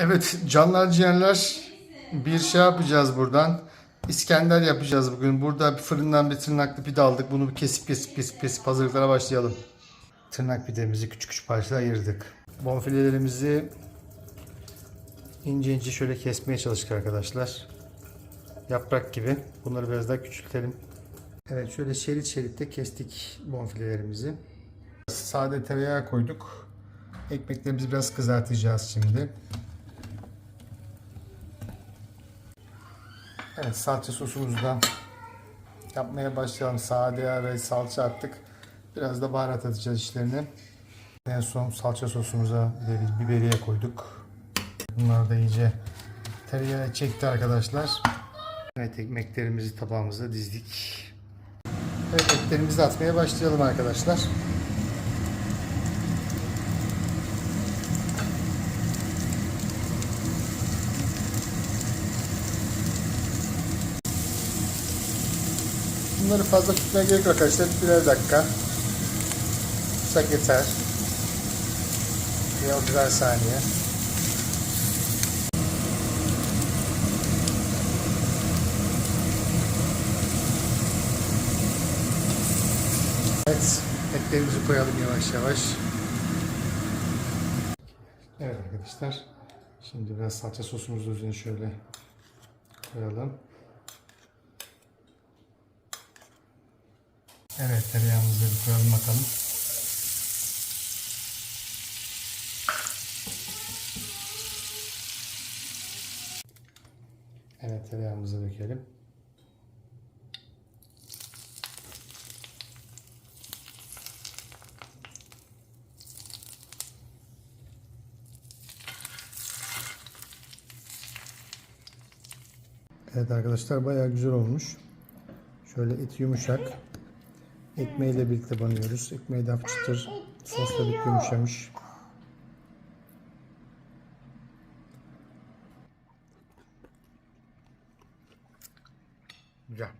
Evet canlar ciğerler bir şey yapacağız buradan. İskender yapacağız bugün. Burada bir fırından bir tırnaklı pide aldık. Bunu bir kesip kesip kesip kesip hazırlıklara başlayalım. Tırnak pidemizi küçük küçük parçalara ayırdık. Bonfilelerimizi ince ince şöyle kesmeye çalıştık arkadaşlar. Yaprak gibi. Bunları biraz daha küçültelim. Evet şöyle şerit şerit de kestik bonfilelerimizi. Sade tereyağı koyduk. Ekmeklerimizi biraz kızartacağız şimdi. Evet salça sosumuzu da yapmaya başlayalım. Sade yağ ve salça attık. Biraz da baharat atacağız içlerine. En son salça sosumuza biberiye koyduk. Bunlar da iyice tereyağı çekti arkadaşlar. Evet ekmeklerimizi tabağımıza dizdik. Evet etlerimizi atmaya başlayalım arkadaşlar. Bunları fazla tutmaya gerek yok arkadaşlar. Birer dakika. Tutsak yeter. Ya birer saniye. Evet. Etlerimizi koyalım yavaş yavaş. Evet arkadaşlar. Şimdi biraz salça sosumuzu üzerine şöyle koyalım. Evet tereyağımızı bir koyalım bakalım. Evet tereyağımızı dökelim. Evet arkadaşlar bayağı güzel olmuş. Şöyle et yumuşak. Ekmeğiyle birlikte banıyoruz. Ekmeği de hafif çıtır. Sosla birlikte yumuşamış. Güzel.